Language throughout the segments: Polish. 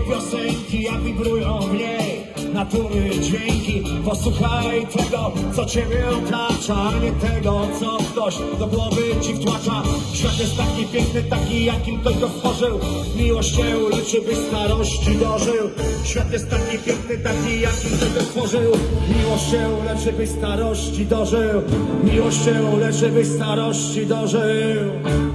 piosenki, jak wibrują w niej natury dźwięki. Posłuchaj tego, co ciebie otacza, a nie tego, co ktoś do głowy ci wtłacza. Świat jest taki piękny, taki jakim ktoś go stworzył. Miłość cię uleczy, by starości dożył. Świat jest taki piękny, taki jakim ktoś go stworzył. Miłość cię uleczy, by starości dożył. Miłość uleczy, by starości dożył.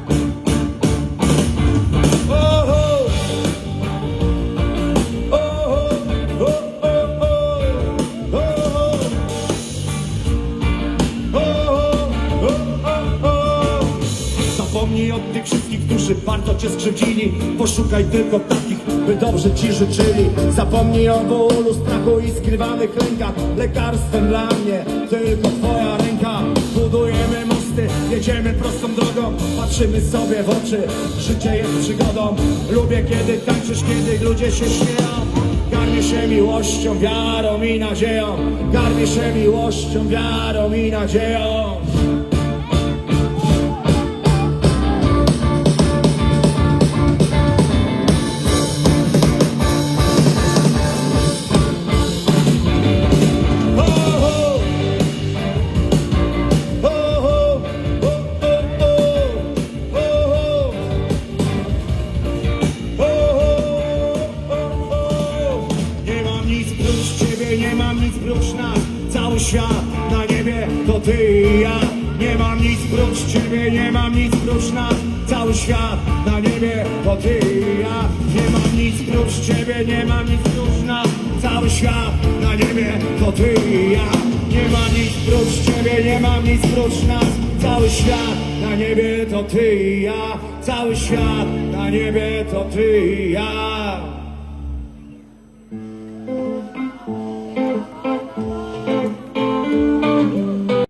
Zapomnij o tych wszystkich, którzy bardzo cię skrzywdzili. Poszukaj tylko takich, by dobrze ci życzyli. Zapomnij o bólu, strachu i skrywanych lękach. Lekarstwem dla mnie tylko twoja ręka. Budujemy mosty, jedziemy prostą drogą. Patrzymy sobie w oczy, życie jest przygodą. Lubię kiedy tańczysz, kiedy ludzie się śmieją. Garmię się miłością, wiarą i nadzieją. Garmię się miłością, wiarą i nadzieją nic prócz nas Cały świat na niebie to ty i ja. Nie mam nic prócz ciebie, nie mam nic prócz nas Cały świat na niebie to ty i ja. Nie mam nic prócz ciebie, nie mam nic prócz nas Cały świat na niebie to ty i ja. Nie mam nic prócz ciebie, nie mam nic prócz nas Cały świat na niebie to ty i ja. Cały świat na niebie to ty i ja